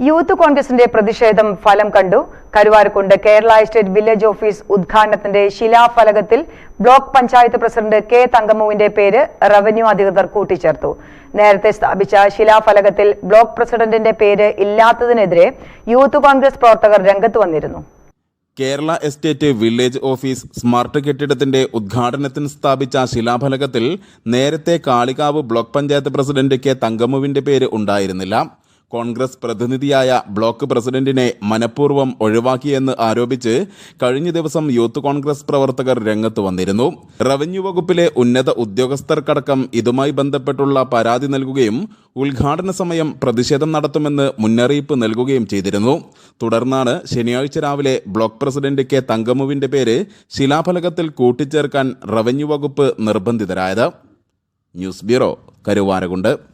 youth കോൺഗ്രസിന്റെ പ്രതിഷേധം ഫലം കണ്ടു. Karuvarakundu Kerala estate village office ഉദ്ഘാടനത്തിന്റെ ശിലാഫലകത്തിൽ ബ്ലോക്ക് പഞ്ചായത്ത് പ്രസിഡന്റ് കെ തങ്കമ്മുവിന്റെ പേര് റവന്യൂ അധികൃതർ കൂട്ടിച്ചേർത്തു. നേരത്തെ സ്ഥാപിച്ച ശിലാഫലകത്തിൽ ബ്ലോക്ക് പ്രസിഡന്റിന്റെ പേര് ഇല്ലാത്തതിനെതിരെ യൂത്ത് കോൺഗ്രസ് പ്രവർത്തകർ രംഗത്ത് വന്നിരുന്നു. Kerala estate village office smart കെട്ടിടത്തിന്റെ ഉദ്ഘാടനത്തിന് സ്ഥാപിച്ച ശിലാഫലകത്തിൽ നേരത്തെ Kalikavu block panchayat president K തങ്കമ്മുവിന്റെ പേര് ഉണ്ടായിരുന്നില്ല. കോൺഗ്രസ് പ്രതിനിധിയായ ബ്ലോക്ക് പ്രസിഡന്റിനെ മനഃപൂർവം ഒഴിവാക്കിയെന്ന് ആരോപിച്ച് കഴിഞ്ഞ ദിവസം യൂത്ത് കോൺഗ്രസ് പ്രവർത്തകർ രംഗത്ത് വന്നിരുന്നു. റവന്യൂ വകുപ്പിലെ ഉന്നത ഉദ്യോഗസ്ഥർക്കടക്കം ഇതുമായി ബന്ധപ്പെട്ടുള്ള പരാതി നൽകുകയും ഉദ്ഘാടന സമയം പ്രതിഷേധം നടത്തുമെന്ന് മുന്നറിയിപ്പ് നൽകുകയും ചെയ്തിരുന്നു. തുടർന്നാണ് ശനിയാഴ്ച രാവിലെ ബ്ലോക്ക് പ്രസിഡന്റ് കെ തങ്കമുവിന്റെ പേര് ശിലാഫലകത്തിൽ കൂട്ടിച്ചേർക്കാൻ റവന്യൂ വകുപ്പ് നിർബന്ധിതരായത്. News bureau Karuvarakundu.